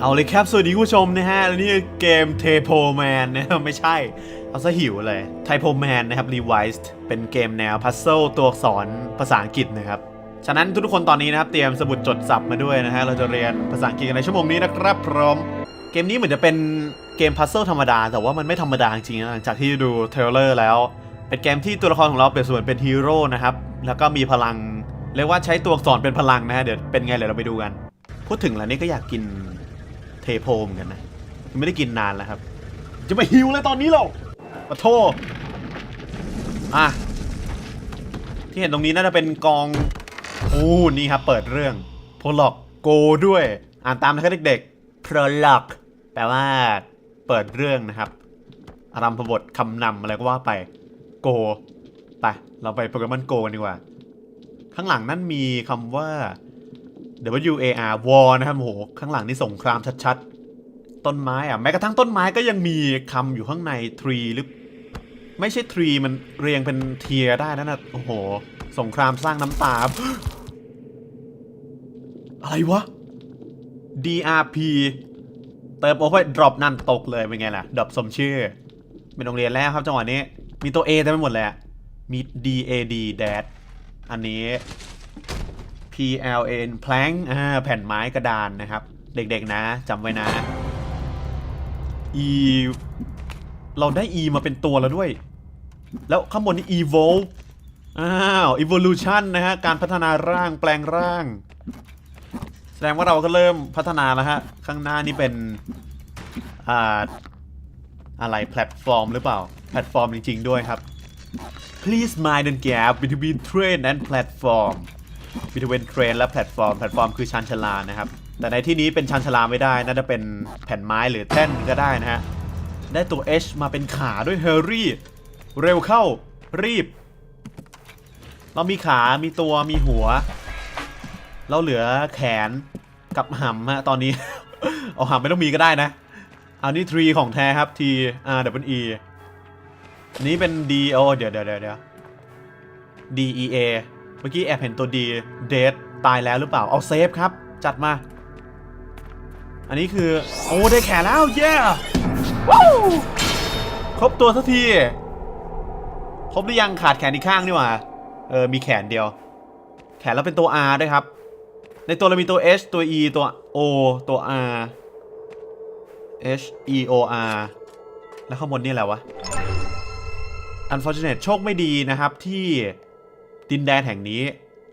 เอาเลยครับ สวัสดีผู้ชมนะฮะและนี่เกมเทโพแมนนะไม่ใช่ เอาซะหิวเลยไทโพแมนนะครับ Revised เป็นเกมแนวพัซเซิลตัวอักษรภาษาอังกฤษนะครับ ฉะนั้นทุกคนตอนนี้นะครับ เตรียมสมุดจดสับมาด้วยนะฮะ เราจะเรียนภาษาอังกฤษในชั่วโมงนี้นะครับ พร้อม เกมนี้เหมือนจะเป็นเกมพัซเซิลธรรมดา แต่ว่ามันไม่ธรรมดาจริงๆนะหลังจากที่ดูเทรลเลอร์แล้ว เป็นเกมที่ตัวละครของเราเปรียบเสมือนเป็นฮีโร่นะครับแล้วก็มีพลังเรียกว่าใช้ตัวอักษรเป็นพลังนะฮะเดี๋ยวเป็นไงเดี๋ยวเราไปดูกัน พูดถึงแล้วนี่ก็อยากกิน โพเหมือนกันนะยังไม่ได้กินนานแล้วครับ จะมาหิวเลยตอนนี้หรอมาโทษอะที่เห็นตรงนี้น่าจะเป็นกองโอ้นี่ครับ เปิดเรื่องโพล็อกโกด้วย อ่านตามนะครับเด็กๆ prologue แปลว่า เปิดเรื่องนะครับอารัมพบทคำนำอะไรก็ว่าไปโกไปเราไปโปเกมอนโกกันดีกว่า ข้างหลังนั่นมีคำว่า W A R War นะครับโอ้โหข้างหลังนี่สงครามชัดๆ ต้นไม้อะแม้กระทั่งต้นไม้ก็ยังมีคำอยู่ข้างใน tree หรือ ไม่ใช่ tree มันเรียงเป็นเทียได้นั่นนะโอ้โห สงครามสร้างน้ำตา อะไรวะ DRP เติมโอไปดรอปนั่นตกเลยเป็นไงล่ะดรอปสมชื่อเป็นโรงเรียนแล้วครับจังหวะนี้ มีตัว A เต็มไปหมดเลยอะมี DAD dad อันนี้ PLN plank อ่าแผ่นไม้กระดานนะครับ เด็กๆนะจำไว้นะ E เราได้ E มาเป็นตัวแล้วด้วย แล้วข้างบนนี่ evolve อ้าว evolution นะฮะ การพัฒนาร่างแปลงร่าง แสดงว่าเราก็เริ่มพัฒนาแล้วฮะ ข้างหน้านี่เป็น อ่า อะไรแพลตฟอร์มหรือเปล่า แพลตฟอร์มจริง ๆ ด้วยครับ Please mind the gap between train and platform between train และแพลตฟอร์ม แพลตฟอร์มคือชานชลานะครับ แต่ในที่นี้เป็นชานชลาไม่ได้ น่าจะเป็นแผ่นไม้หรือแท่นก็ได้นะฮะ ได้ตัว H มาเป็นขาด้วยเฮอร์รี่ เร็วเข้า รีบ เรามีขา มีตัว มีหัว เราเหลือแขนกับหำฮะตอนนี้ เอาหำไม่ต้องมีก็ได้นะ อันนี้ tree ของแท้ครับ T R W E นนี้เป็น D O เดี๋ยวเดี๋ยวเดี๋ยวเดี๋ยว D E A เมื่อกี้แอบเห็นตัว D dead ตายแล้วหรือเปล่า เอาเซฟครับ จัดมา อันนี้คือ โอ้ ได้แขนแล้วเย้ว้าวครบตัวสักที ครบหรือยังขาดแขนอีกข้างนี่หว่า เออ มีแขนเดียว แขนเราเป็นตัว R ด้วยครับ ในตัวเรามีตัว H ตัว E ตัว O ตัว R H E O R แล้วข้างบนนี่อะไรวะ Unfortunate โชคไม่ดีนะครับที่ ดินแดนแห่งนี้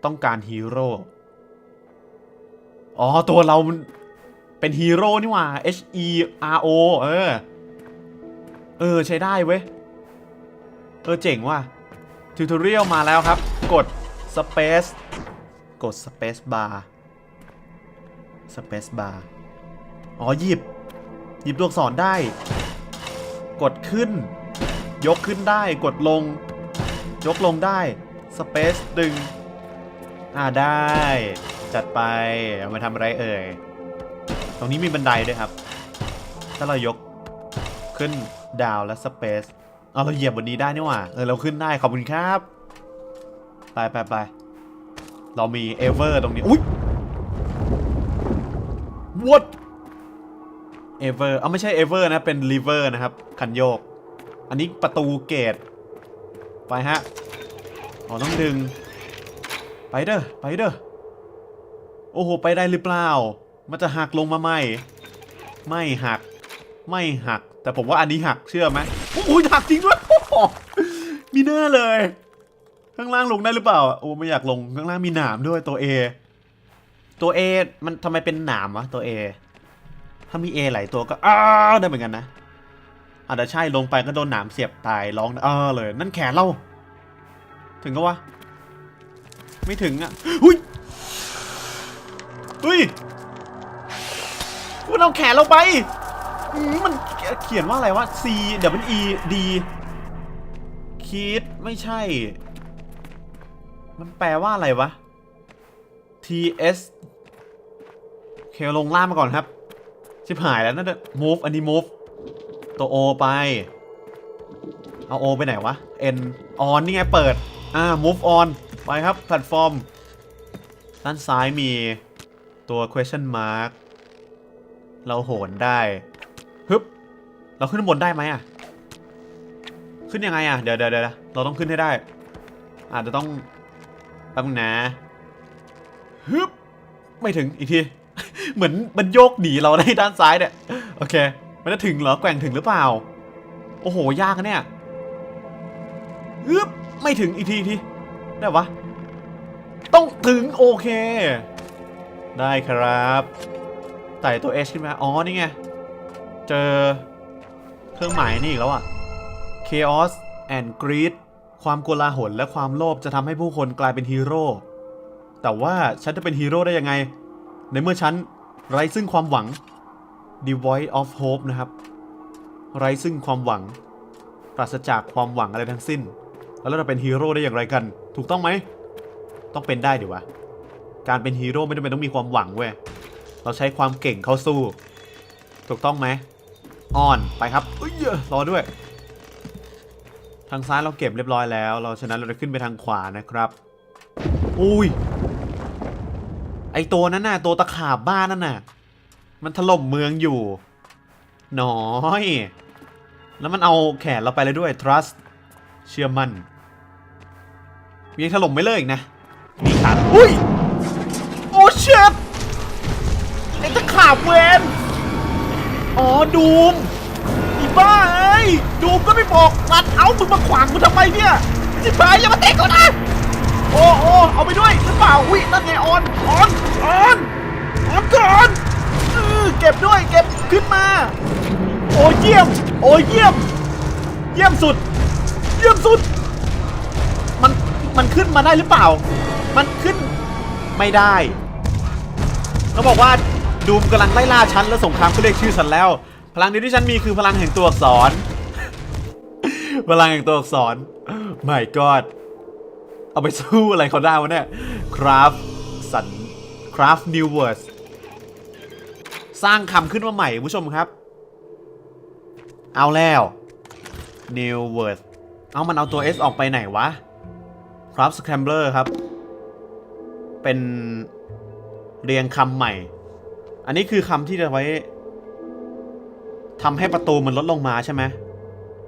ต้องการฮีโร่ อ๋อ ตัวเรามันเป็นฮีโร่นี่หว่า H E R O เออ เออ ใช้ได้เว้ย เออ เจ๋งว่ะทิวทอเรียลมาแล้วครับ กด Space กด Space Bar Space Bar อ๋อ หยิบ หยิบตัวอักษรได้ กดขึ้น ยกขึ้นได้ กดลง ยกลงได้ Space ดึง อ่าได้ จัดไปเอามาทำอะไรเอ่ย ตรงนี้มีบันไดด้วยครับ ถ้าเรายกขึ้นดาวและ Space เอาเราเหยียบบนนี้ได้นี่หว่า เออเราขึ้นได้ขอบคุณครับ ไปไปไปเรามีเอเวอร์ตรงนี้ อุ้ย what เอเวอร์เอาไม่ใช่เอเวอร์นะ เป็นลีเวอร์นะครับ คันโยก อันนี้ประตูเกต ไปฮะ อ๋อต้องดึง ไปเด้อไปเด้อโอ้โหไปได้หรือเปล่า มันจะหักลงมาไหมไม่หัก ไม่หัก แต่ผมว่าอันนี้หักเชื่อไหมโอ้ยหักจริงด้วยมีหน้าเลย ข้างล่างลงได้หรือเปล่าโอ้ไม่อยากลงข้างล่างมีหนามด้วยตัว A ตัว A มันทำไมเป็นหนามวะตัว A ถ้ามี A หลายตัวก็อ้าได้เหมือนกันนะอาจจะใช่ลงไปก็โดนหนามเสียบตายร้องอ้าเลย นั่นแขนเรา ถึงก็วะ ไม่ถึงอะหุยเฮ้ยมันเอาแขนเราไปมันเขียนว่าอะไรวะ C W E D คิดไม่ใช่ มันแปลว่าอะไรวะ T S เคลงล่างมาก่อนครับ ชิบหายแล้วนั่นน่ะ move อันนี้ move ตัว O ไป เอา O ไปไหนวะ N on นี่ไงเปิด อ่า move on ไปครับแพลตฟอร์ม ด้านซ้ายมีตัว question mark เราโหนได้ฮึบเราขึ้นบนได้ไหมอะ ขึ้นยังไงอะ เดี๋ยวเดี๋ยวเดี๋ยวเราต้องขึ้นให้ได้ อาจจะต้องแป๊บนึงนะฮึบไม่ถึงอีกที เหมือนมันโยกหนีเราได้ด้านซ้ายเนี่ย โอเค มันจะถึงเหรอ แกว่งถึงหรือเปล่า โอ้โห ยากนะเนี่ยฮึบ ไม่ถึงอีกทีอีกทีได้ปะต้องถึงโอเค ได้ครับไต่ตัว H ขึ้นมา อ๋อ นี่ไง เจอเครื่องหมายนี่อีกแล้วอะ Chaos and Greed ความโกลาหลและความโลภจะทำให้ผู้คนกลายเป็นฮีโร่ แต่ว่าฉันจะเป็นฮีโร่ได้ยังไง ในเมื่อฉันไร้ซึ่งความหวัง Devoid of Hope นะครับ ไร้ซึ่งความหวัง ปราศจากความหวังอะไรทั้งสิ้น แล้วเราจะเป็นฮีโร่ได้อย่างไรกัน ถูกต้องไหม ต้องเป็นได้ดิวะ การเป็นฮีโร่ไม่จำเป็นต้องมีความหวังเว้ย เราใช้ความเก่งเข้าสู้ ถูกต้องไหมอ่อนไปครับเอ้ยรอด้วย ทางซ้ายเราเก็บเรียบร้อยแล้ว เราฉะนั้นเราจะขึ้นไปทางขวานะครับ อุ้ย ไอตัวนั้นน่ะ ตัวตะขาบบ้านนั่นน่ะ มันถล่มเมืองอยู่ น้อย แล้วมันเอาแขนเราไปเลยด้วย trust เชื่อมั่นยังถล่มไม่เลิกอีกนะมีขาดอุ้ย โอ้เชิดไอ้ตะขาบเวนอ๋อดูมอีบ้าเอ้ยดูมก็ไม่บอกรัดเอามึงมาขวางกูทำไมเนี่ยจิบหายอย่ามาเตะก่อนนะโอ้โอ้เอาไปด้วยหรือเปล่าอุ้ยนั่นไงออนออนออนออนก่อนเก็บด้วยเก็บขึ้นมา โอ้เยี่ยม โอ้เยี่ยม เยี่ยมสุด ยี่ยมสุด มัน มันขึ้นมาได้หรือเปล่า มันขึ้นไม่ได้เราบอกว่าดูมกำลังไล่ล่าฉันและสงครามก็เรียกชื่อฉันแล้ว พลังเดียวที่ฉันมีคือพลังแห่งตัวอักษร พลังแห่งตัวอักษร my god เอาไปสู้อะไรเขาได้วะเนี่ย craft สัน craft new words สร้างคำขึ้นมาใหม่ผู้ชมครับ เอาแล้ว new words เอามันเอาตัว S ออกไปไหนวะ craft scrambler ครับ เป็นเรียงคำใหม่ อันนี้คือคำที่จะไว้ทำให้ประตูมันลดลงมาใช่ไหม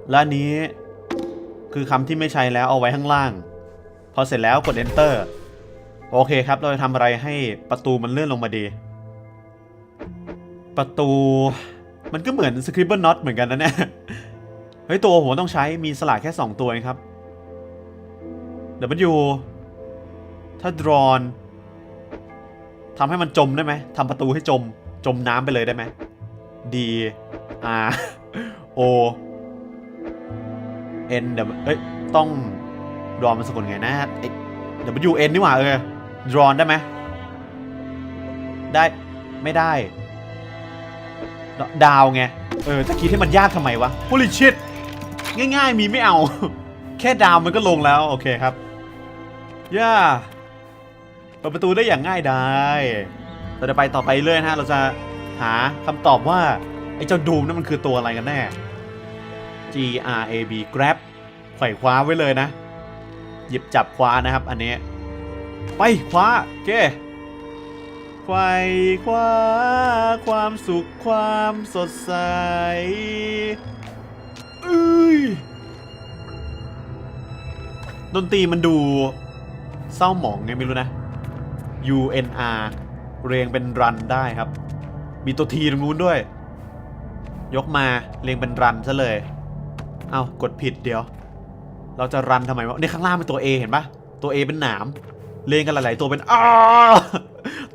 และนี้คือคำที่ไม่ใช้แล้วเอาไว้ข้างล่าง พอเสร็จแล้วกด enter โอเคครับ เราจะทำอะไรให้ประตูมันเลื่อนลงมาดี ประตูมันก็เหมือน scribble not เหมือนกันนะเนี่ย เฮ้ย ตัวหัวต้องใช้มีสลากแค่ 2 ตัวเองครับ W ถ้า drawn ทำให้มันจมได้ไหมทำประตูให้จมจมน้ำไปเลยได้ไหม D R O N W เอ้ย ต้อง drawn มันสะกดไงนะไอ้ W N นี่หว่าเออ drawn ได้ไหม ได้ไม่ได้ ดาวไง เออจะคิดให้มันยากทำไมวะ holy shit ง่ายๆ มีไม่เอา แค่ดาวมันก็ลงแล้ว โอเคครับ ย่าเปิดประตูได้อย่างง่ายดายเราจะไปต่อไปเรื่อยนะเราจะหาคำตอบว่า ไอ้เจ้าดูมนั่นมันคือตัวอะไรกันแน่ G R A B grab ไขว่คว้าไว้เลยนะ หยิบจับคว้านะครับ อันนี้ ไปคว้าโอเคไขว่คว้า ความสุขความสดใส ดนตรีมันดูเศร้าหมองไงไม่รู้นะ U N R เรียงเป็นรันได้ครับ มีตัวทีตรงนู้นด้วย ยกมาเรียงเป็นรันซะเลย เอา้ากดผิดเดี๋ยว เราจะรันทำไมวะนี่ข้างล่างเป็นตัว A เห็นปะตัว A เป็นหนาม เรียงกันหลาย ๆ ตัวเป็นอ้า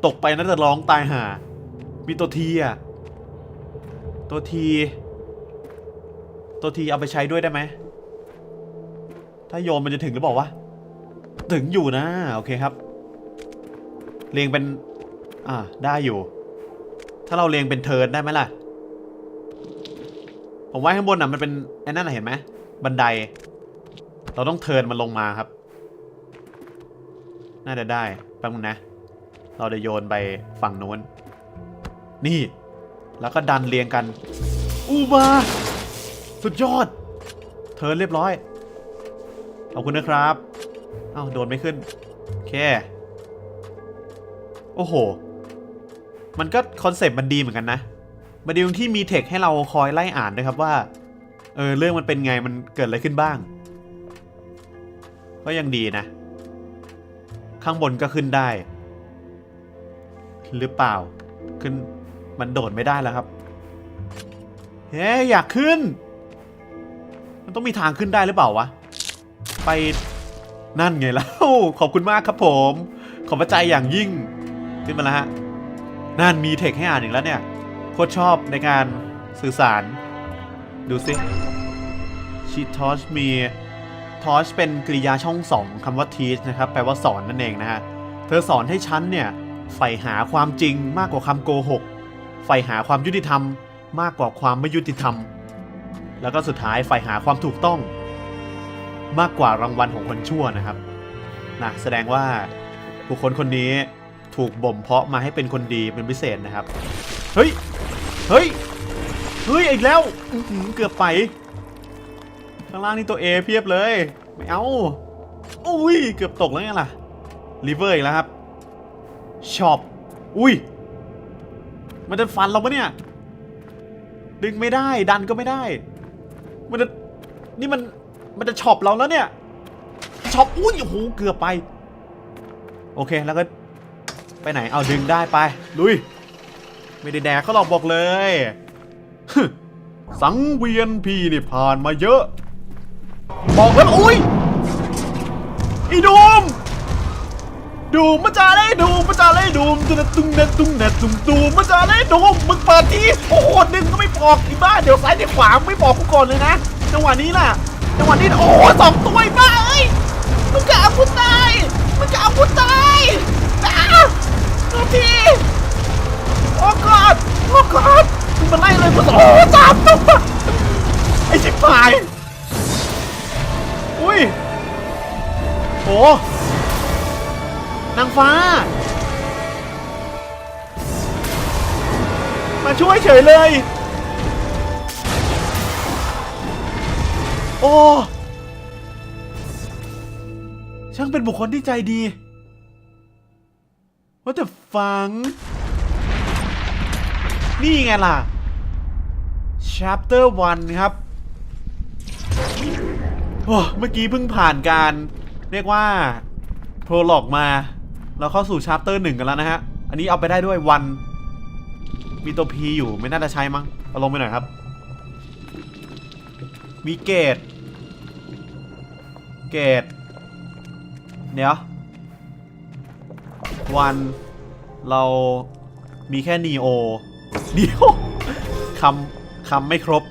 ตกไปน่าจะร้องตายห่ามีตัวทีอะ ตัวที ตัวทีเอาไปใช้ด้วยได้ไหม ถ้าโยนมันจะถึงหรือเปล่าวะ ถึงอยู่นะ โอเคครับ เรียงเป็น อ่า ได้อยู่ ถ้าเราเรียงเป็นเทิร์นได้ไหมล่ะ ผมว่าข้างบนน่ะมันเป็นไอ้นั่นน่ะเห็นไหม บันได เราต้องเทิร์นมันลงมาครับ น่าจะได้แป๊บนึงนะ เราจะโยนไปฝั่งโน้น นี่ แล้วก็ดันเรียงกัน อูมา สุดยอด เทิร์นเรียบร้อย ขอบคุณนะครับ เอ้าโดนไม่ขึ้น โอเค โอ้โห มันก็คอนเซปต์มันดีเหมือนกันนะมาดีตรงที่มีเทคให้เราคอยไล่อ่านด้วยครับว่า เออเรื่องมันเป็นไงมันเกิดอะไรขึ้นบ้าง ก็ยังดีนะ ข้างบนก็ขึ้นได้ หรือเปล่า ขึ้นมันโดดไม่ได้แล้วครับเฮ้ยอยากขึ้น ต้องมีทางขึ้นได้หรือเปล่าวะ ไปนั่นไงแล้ว ขอบคุณมากครับผม ขอบพระใจอย่างยิ่ง ขึ้นมาแล้วฮะ นั่นมีเทคให้อ่านอีกแล้วเนี่ย โคตรชอบในการสื่อสาร ดูสิ she taught me taught เป็นกริยาช่องสองคำว่า teach นะครับ แปลว่าสอนนั่นเองนะฮะ เธอสอนให้ฉันเนี่ยใฝ่หาความจริงมากกว่าคำโกหกใฝ่หาความยุติธรรมมากกว่าความไม่ยุติธรรม แล้วก็สุดท้ายใฝ่หาความถูกต้อง มากกว่ารางวัลของคนชั่วนะครับนะแสดงว่าบุคคลคนนี้ถูกบ่มเพาะมาให้เป็นคนดีเป็นพิเศษนะครับ เฮ้ย เฮ้ย เฮ้ย อีกแล้ว เกือบไป ข้างล่างนี่ตัว A เพียบเลย ไม่เอาอุ้ย เกือบตกแล้วไงล่ะลิเวอร์อีกแล้วครับช็อปอุ้ย มันจะฟันเราปะเนี่ย ดึงไม่ได้ ดันก็ไม่ได้ มันจะนี่มันมันจะช็อปเราแล้วเนี่ยช็อปอุ้ยโอ้โหเกือบไป โอเคแล้วก็ไปไหน เอาดึงได้ไป ลุย ไม่ได้แดกเขาหรอกบอกเลย สังเวียนพี่นี่ผ่านมาเยอะ บอกแล้วอุ้ยอีดูม ดูมาจาเลยดูมาจาเลยดูมตุ้งตุ้งเนตุ้งเนตุ้งดูมาจาเลยดูมึงเปิดทีโอ้โหดึงก็ไม่บอกอีบ้าเดี๋ยวซ้ายเดี๋ยวขวาไม่บอกกูก่อนเลยนะจังหวะนี้ล่ะจังหวะนี้โอ้โหสองตัวไอ้บ้าเอ้ยมึงกะเอากูตายมึงกะเอากูตายอ้าตัวทีโอ้กอดโอ้กอดมึงมาไล่เลยกูสองโอ้สามตัวไอ้ชิบหายอุ้ยโอ้ นางฟ้า มาช่วยเฉยเลย โอ้ ช่างเป็นบุคคลที่ใจดี ว่าแต่ฟัง นี่ไงล่ะ chapter 1 ครับโอ้เมื่อกี้เพิ่งผ่านการ เรียกว่า โปรล็อกมา เราเข้าสู่ชาร์เตอร์หนึ่งกันแล้วนะฮะ อันนี้เอาไปได้ด้วยวัน มีตัว P อยู่ไม่น่าจะใช้มั้งเอาลงไปหน่อยครับ มีเกตเกตเดี๋ยววันเรามีแค่นีโอเดียวคำคำไม่ครบ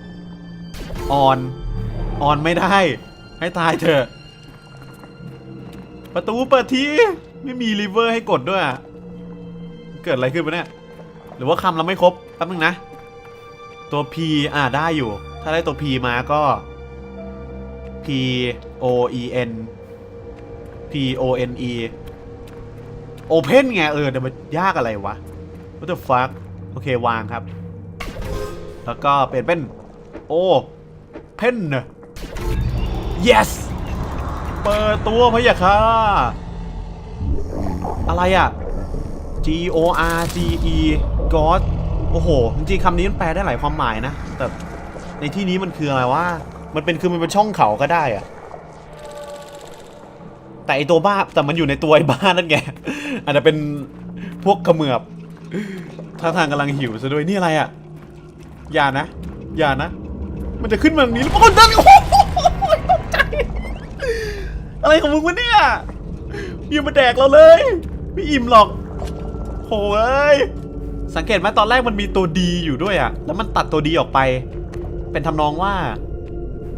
ออน ออนไม่ได้ ให้ตายเถอะ ประตูเปิดที ไม่มีรีเวอร์ให้กดด้วยอะเกิดอะไรขึ้นวะเนี่ย หรือว่าคำเราไม่ครบแป๊บนึงนะ ตัว P อ่าได้อยู่ ถ้าได้ตัว P มาก็ P O E N P O N E Open ไงเออแต่มันยากอะไรวะ What the fuck โอเควางครับ แล้วก็เปลี่ยนเป็นโอ้เพน yes เปิดตัวพะยะค่ะ อะไรอะ G O R G E God โอ้โห จริงๆคำนี้มันแปลได้หลายความหมายนะ แต่ในที่นี้มันคืออะไรวะมันเป็นคือมันเป็นช่องเขาก็ได้อะแต่ไอตัวบ้าแต่มันอยู่ในตัวไอ้บ้านั่นไง อาจจะเป็นพวกขมือบท่าทางกำลังหิวซะด้วยนี่อะไรอะ อย่านะ อย่านะ มันจะขึ้นมาแบบนี้หรือเปล่านั่นโอ้โหตกใจ อะไรของมึงวะเนี่ย อย่ามาแดกเราเลย ไม่อิ่มหรอกโหเอ้ยสังเกตไหมตอนแรกมันมีตัวดีอยู่ด้วยอะแล้วมันตัดตัวดีออกไป เป็นทำนองว่า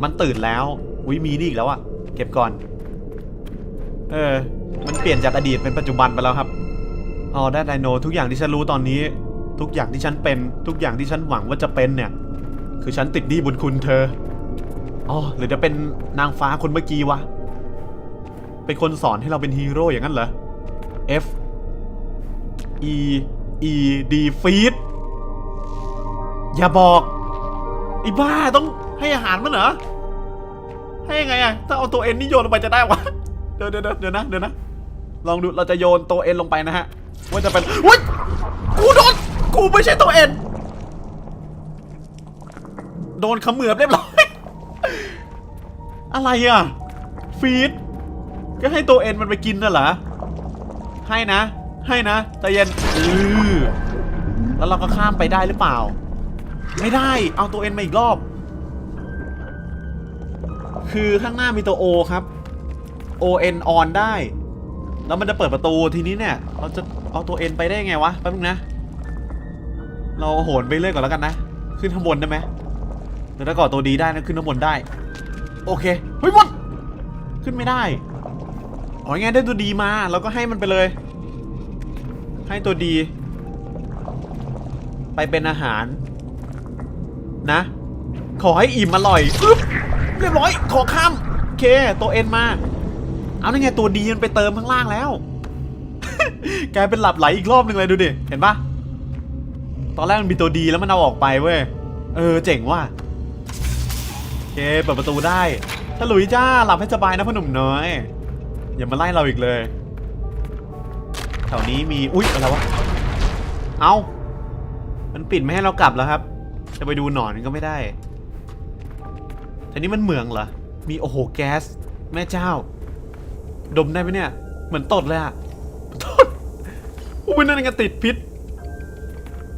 มันตื่นแล้วอุ้ยมีนี่อีกแล้วอะเก็บก่อน เออ มันเปลี่ยนจากอดีตเป็นปัจจุบันไปแล้วครับอ๋อได้ไดโนทุกอย่างที่ฉันรู้ตอนนี้ ทุกอย่างที่ฉันเป็น ทุกอย่างที่ฉันหวังว่าจะเป็นเนี่ย คือฉันติดหนี้บุญคุณเธออ๋อหรือจะเป็นนางฟ้าคนเมื่อกี้วะ เป็นคนสอนให้เราเป็นฮีโร่อย่างนั้นเหรอ F E E D feed อย่าบอกไอ้บ้าต้องให้อาหารมันเหรอ ให้ยังไงอะถ้าเอาตัวเอ็นนี่โยนลงไปจะได้วะ เดี๋ยวเดี๋ยวเดี๋ยวนะเดี๋ยวนะ ลองดูเราจะโยนตัวเอ็นลงไปนะฮะ ว่าจะเป็นอุ้ยกูโดน กูไม่ใช่ตัวเอ็น โดนขมือบเรียบร้อย อะไรอะ ฟีด ก็ให้ตัวเอ็นมันไปกินน่ะเหรอ ให้นะ ให้นะใจเย็นอือแล้วเราก็ข้ามไปได้หรือเปล่า ไม่ได้ เอาตัวเอ็นมาอีกรอบ คือข้างหน้ามีตัว O ครับ O N on ได้ แล้วมันจะเปิดประตูทีนี้เนี่ย เราจะเอาตัว N ไปได้ไงวะ แป๊บนึงนะ เราโหนไปเรื่อยก่อนแล้วกันนะ ขึ้นข้างบนได้ไหมเดี๋ยวถ้าก่อตัวดีได้นะขึ้นข้างบนได้ โอเค เฮ้ยบนขึ้นไม่ได้ อ๋อไงได้ตัวดีมาเราก็ให้มันไปเลย ให้ตัวดี ไปเป็นอาหาร นะ ขอให้อิ่มอร่อยอึ๊บเรียบร้อย ขอข้ามโอเค ตัวเอ็นมา เอานี่ไงตัวดีมันไปเติมข้างล่างแล้ว กลายเป็นหลับไหลอีกรอบหนึ่งเลยดูดิ เห็นปะตอนแรกมันมีตัวดีแล้วมันเอาออกไปเว้ย เออเจ๋งว่ะโอเคเปิดประตูได้ถ้าหลุยจ้าหลับให้สบายนะพ่อหนุ่มน้อย อย่ามาไล่เราอีกเลย แถวนี้มีอุ๊ยอะไรวะ เอามันปิดไม่ให้เรากลับแล้วครับ จะไปดูหนอนก็ไม่ได้ทีนี้มันเหมืองเหรอ มีโอ้โหแก๊ส แม่เจ้า ดมได้ไหมเนี่ย เหมือนตดเลยอะตดอุ้ยนั่นไงติดพิษ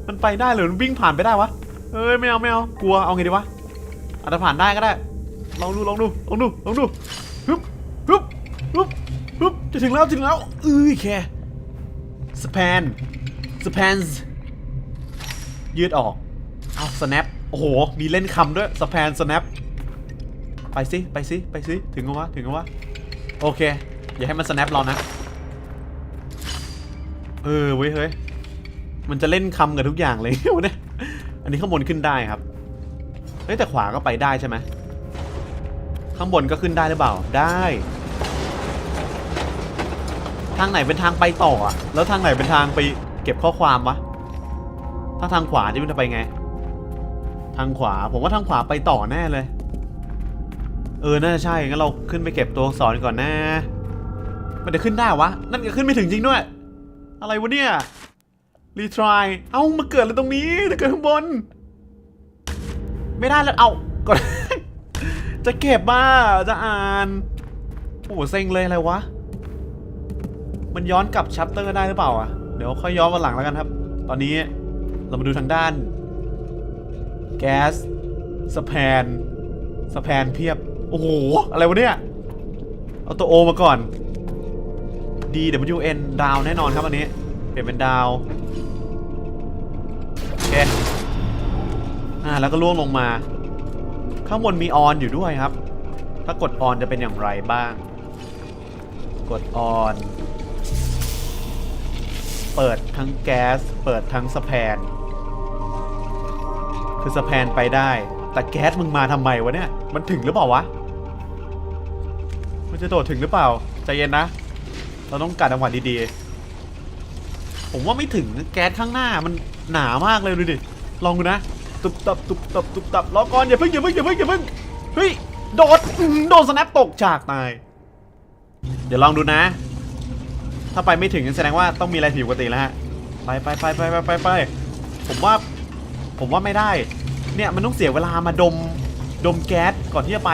มันไปได้หรือมันวิ่งผ่านไปได้วะเอ้ยไม่เอาไม่เอากลัวเอาไงดีวะอาจจะผ่านได้ก็ได้ลองดูลองดูลองดูลองดู จะถึงแล้วถึงแล้วเอ้ยแค่สแปนสแปนยืดออก เอา snap โอ้โห มีเล่นคำด้วยสแปน snap ไปสิ ไปสิ ไปสิ ถึงกันวะ ถึงกันวะ โอเค อย่าให้มัน snap เรานะ เออเว้ยเฮ้ย มันจะเล่นคำกับทุกอย่างเลยเนี่ยอันนี้ข้างบนขึ้นได้ครับ เฮ้ยแต่ขวาก็ไปได้ใช่ไหม ข้างบนก็ขึ้นได้หรือเปล่า ได้ ทางไหนเป็นทางไปต่ออะแล้วทางไหนเป็นทางไปเก็บข้อความวะ ถ้าทางขวาจะมันจะไปไง ทางขวา ผมว่าทางขวาไปต่อแน่เลย เออ น่าจะใช่ งั้นเราขึ้นไปเก็บตัวอักษรก่อนนะ มันจะขึ้นได้วะ นั่นก็ขึ้นไม่ถึงจริงด้วย อะไรวะเนี่ย รีทราย เอ้า มาเกิดอะไรตรงนี้จะเกิดข้างบน ไม่ได้แล้ว เอาก่อนจะเก็บบ้าจะอ่าน โอ้โหเซ็งเลยอะไรวะ มันย้อนกลับชัปเตอร์ได้หรือเปล่าอะ เดี๋ยวค่อยย้อนวันหลังแล้วกันครับ ตอนนี้เรามาดูทางด้าน แก๊สสแปนสแปนเพียบ โอ้โห อะไรวะเนี่ย เอาตัวโอมาก่อน D W N ดาวแน่นอนครับอันนี้ เปลี่ยนเป็นดาว โอเค อ่า แล้วก็ล่วงลงมา ข้างบนมีออนอยู่ด้วยครับ ถ้ากดออนจะเป็นอย่างไรบ้าง กดออน เปิดทั้งแก๊ส เปิดทั้งสแปน คือสแปนไปได้ แต่แก๊สมึงมาทำไมวะเนี่ย มันถึงหรือเปล่าวะ มันจะโดดถึงหรือเปล่า ใจเย็นนะ เราต้องกัดจังหวะดีๆ ผมว่าไม่ถึงแก๊สข้างหน้ามันหนามากเลยดูดิ ลองดูนะ ตุบตับตุบตับตุบตับ รอก่อนอย่าเพิ่งอย่าเพิ่งอย่าเพิ่งอย่าเพิ่ง เฮ้ย โดด โดนสแนปตกฉากตาย เดี๋ยวลองดูนะ ถ้าไปไม่ถึงแสดงว่าต้องมีอะไรผิดปกติแล้วฮะไปไปไปไปไปไปไปผมว่า ผมว่าไม่ได้ เนี่ยมันต้องเสียเวลามาดม ดมแก๊สก่อนที่จะไป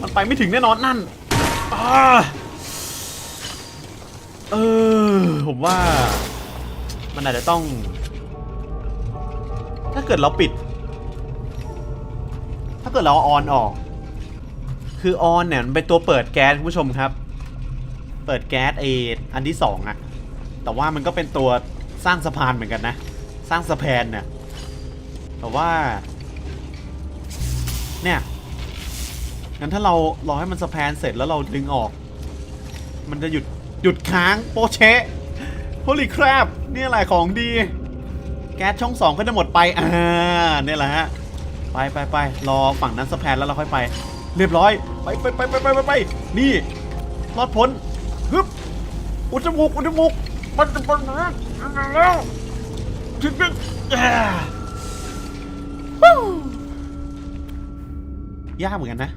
มันไปไม่ถึงแน่นอนนั่นอเออ ผมว่า มันอาจจะต้อง ถ้าเกิดเราปิด ถ้าเกิดเราอาออนออก คือออนเนี่ยมันเป็นตัวเปิดแก๊สคุณผู้ชมครับ เปิดแก๊สเออันที่สองอะแต่ว่ามันก็เป็นตัวสร้างสะพานเหมือนกันนะ สร้างสะพานเนี่ยแต่ว่า เนี่ยงั้นถ้าเรารอให้มันสะพานเสร็จแล้วเราดึงออก มันจะหยุดหยุดค้างโปเชะ Holy crap นี่อะไรของดี แก๊สช่องสองก็จะหมดไป อ่าเนี่ยแหละฮะ ไปไปไปรอฝั่งนั้นสะพานแล้วเราค่อยไป เรียบร้อย ไปไปไปไปไปไปนี่ รอดพ้น ฮึบอุดจมูกอุดจมูกมันจะมันแล้วถึงนึงอ่หู้ยากเหมือนกันนะ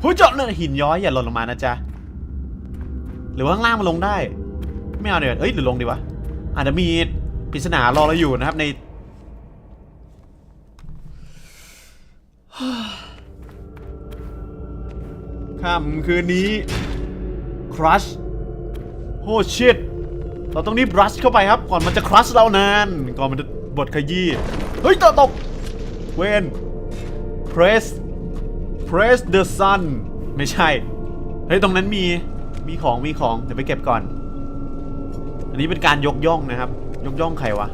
เฮ้ยเจาะเลยหินย้อยอย่าหล่นลงมานะจ๊ะหรือว่าข้างล่างมันลงได้ ไม่เอาเดี๋ยวเอ้ยหรือลงดีวะอาจจะมีปริศนารอเราอยู่นะครับในค่ำคืนนี้ ครัชโอ้ชิตเราต้องรีบรัชเข้าไปครับ ก่อนมันจะครัชเรานาน ก่อนมันจะบดขยี้ เฮ้ยตกตก เวน press press the sun ไม่ใช่ เฮ้ย ตรงนั้นมี มีของ มีของ เดี๋ยวไปเก็บก่อน อันนี้เป็นการยกย่องนะครับ ยกย่องใครวะ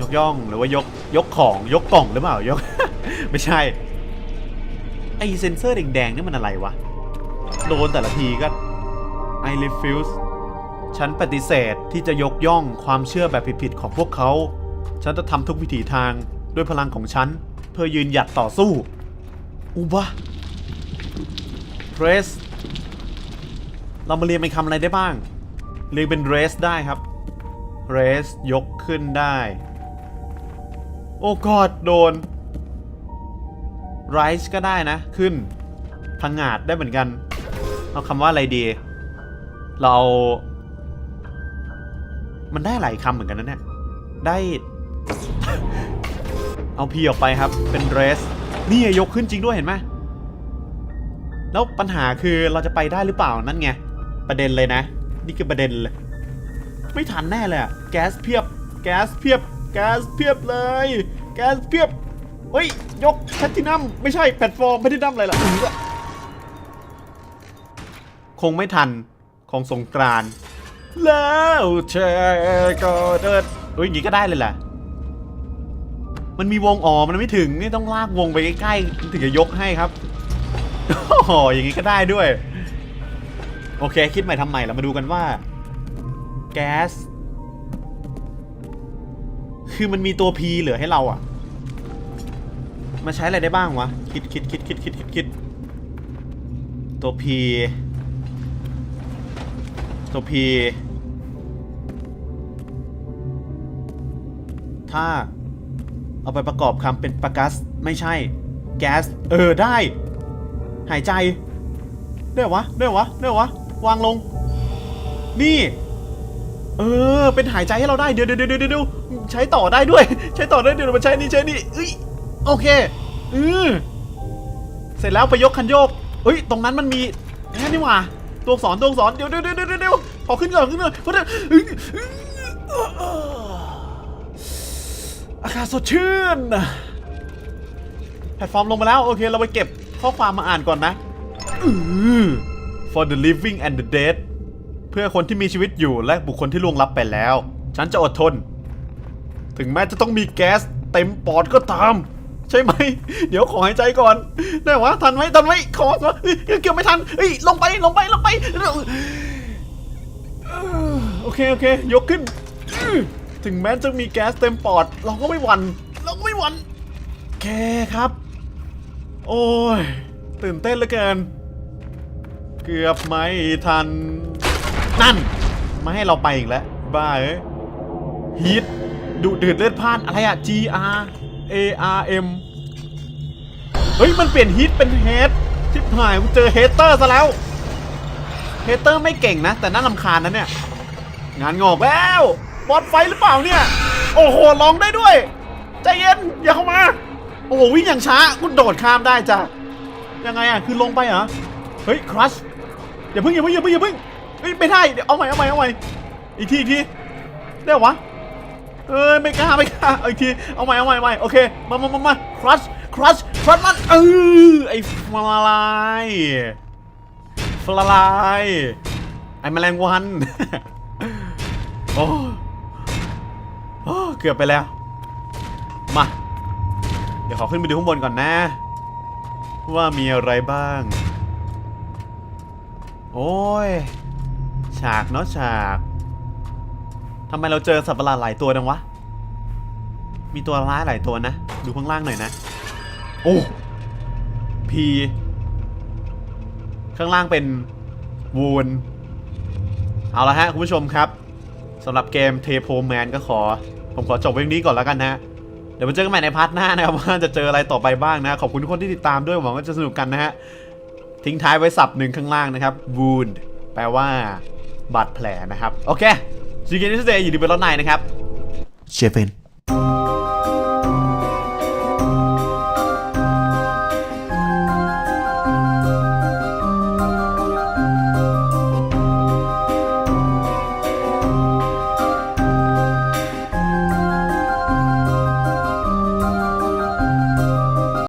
ยกย่องหรือว่ายก ยกของ ยกกล่องหรือเปล่า ยก ไม่ใช่ ไอเซนเซอร์แดงๆนี่มันอะไรวะ โดนแต่ละทีก็ I refuse ฉันปฏิเสธที่จะยกย่องความเชื่อแบบผิดๆของพวกเขา ฉันจะทำทุกวิถีทางด้วยพลังของฉัน เพื่อยืนหยัดต่อสู้ อุบะ press เรามาเรียนเป็นคำอะไรได้บ้าง เรียนเป็น raise ได้ครับ raise ยกขึ้นได้ โอ้กอดโดน rise ก็ได้นะ ขึ้นพังงาดได้เหมือนกัน เอาคำว่าอะไรดี เรา มันได้หลายคำเหมือนกันนะเนี่ย ได้ เอาพีออกไปครับ เป็น dress นี่ยกขึ้นจริงด้วยเห็นไหมแล้วปัญหาคือเราจะไปได้หรือเปล่านั่นไง ประเด็นเลยนะ นี่คือประเด็นเลย ไม่ทันแน่เลยอะแก๊สเพียบ แก๊สเพียบ แก๊สเพียบเลย แก๊สเพียบเฮ้ย ยกแพทินัมไม่ใช่แพลตฟอร์มแพทินัมอะไรล่ะ งไม่ทันของสงกราน แล้วเชก็เดินเฮ้ยอย่างงี้ก็ได้เลยแหละมันมีวงอ๋อมันไม่ถึงนี่ต้องลากวงไปใกล้ๆถึงจะยกให้ครับโอ้โหอย่างงี้ก็ได้ด้วย โอเค คิดใหม่ทำใหม่เรามาดูกันว่า แก๊ส คือมันมีตัว P เหลือให้เราอะมาใช้อะไรได้บ้างวะ คิดคิดคิดคิดคิดคิดคิดตัว P ตัว P ถ้าเอาไปประกอบคำเป็นปากัสไม่ใช่ แก๊ส เออได้ หายใจ ได้วะ ได้วะ ได้วะ วางลง นี่ เออ เป็นหายใจให้เราได้ เดี๋ยวเดี๋ยวเดี๋ยวเดี๋ยวใช้ต่อได้ด้วย ใช้ต่อได้เดี๋ยวมาใช้นี่ใช้นี่เอ้ยโอเคอือเสร็จแล้วไปยกคันโยกเอ้ย ตรงนั้นมันมีแค่นี่หว่า ตัวอักษรตัวอักษรเดี๋ยวเดี๋ยวเดี๋ยวเดี๋ยวขอขึ้นก่อนขึ้นก่อนเพราะเดี๋ยวอื้ออื้อากาศสดชื่นแพลตฟอร์มลงมาแล้ว โอเค เราไปเก็บข้อความมาอ่านก่อนนะ for the living and the dead เพื่อคนที่มีชีวิตอยู่และบุคคลที่ล่วงลับไปแล้ว ฉันจะอดทน ถึงแม้จะต้องมีแก๊สเต็มปอดก็ตาม ช่ไหม เดี๋ยวขอหายใจก่อน ได้วะทันไหมทันไหมขอวะเฮ้ยเกี่ยวไม่ทันเฮ้ยลงไปลงไปลงไป โอเคโอเค ยกขึ้น ถึงแม้จะมีแก๊สเต็มปอด เราก็ไม่หวั่นเราก็ไม่หวั่นแค่ครับ โอ้ย ตื่นเต้นเหลือเกิน เกือบไม่ทัน นั่น มาให้เราไปอีกแล้ว บ้าเอ้ยฮีทดุเดือดเลือดพล่านอะไรอะ G R A R M เฮ้ย มันเปลี่ยนฮีทเป็นเฮดชิบหายกูเจอเฮเตอร์ซะแล้ว เฮเตอร์ไม่เก่งนะ แต่น่าลำคาญนะเนี่ย งานงอกแล้ว บอสไฟหรือเปล่าเนี่ย โอ้โหลองได้ด้วย ใจเย็น อย่าเข้ามา โอ้โห วิ่งอย่างช้ากูโดดข้ามได้จ้ะ ยังไงอะ คือลงไปเหรอ เฮ้ย ครัช อย่าเพิ่งอย่าเพิ่งอย่าเพิ่งอย่าเพิ่งเฮ้ยไม่ได้ เดี๋ยวเอาใหม่เอาใหม่เอาใหม่อีกทีอีกที ได้หรอวะ เอ้ยไม่กล้าไม่กล้าเอาอีกทีเอาใหม่เอาใหม่ใหม่โอเคมามามามาครัชครัชครัชมันเออไอ้ฟลาลายฟลาลายไอ้แมลงวันโอ้โอ้เกือบไปแล้ว มา เดี๋ยวขอขึ้นไปดูข้างบนก่อนนะ ว่ามีอะไรบ้าง โอ้ย ฉากเนาะฉากำไมเราเจอสัตว์ประหลาดหลายตัวจังวะ มีตัวร้ายหลายตัวนะ ดูข้างล่างหน่อยนะ โอ้พีข้างล่างเป็นวูนเอาละฮะ คุณผู้ชมครับสำหรับเกมเทโพแมนก็ขอ ผมขอจบเรื่องนี้ก่อนแล้วกันนะ เดี๋ยวมาเจอกันใหม่ในพาร์ทหน้านะครับ ว่าจะเจออะไรต่อไปบ้างนะ ขอบคุณทุกคนที่ติดตามด้วยหวังว่าจะสนุกกันนะฮะ ทิ้งท้ายไว้สับหนึ่งข้างล่างนะครับ wound แปลว่าบาดแผลนะครับ โอเค ซีเกนนิสเดย์อยู่ดีเป็นรถในนะครับเชฟเฟน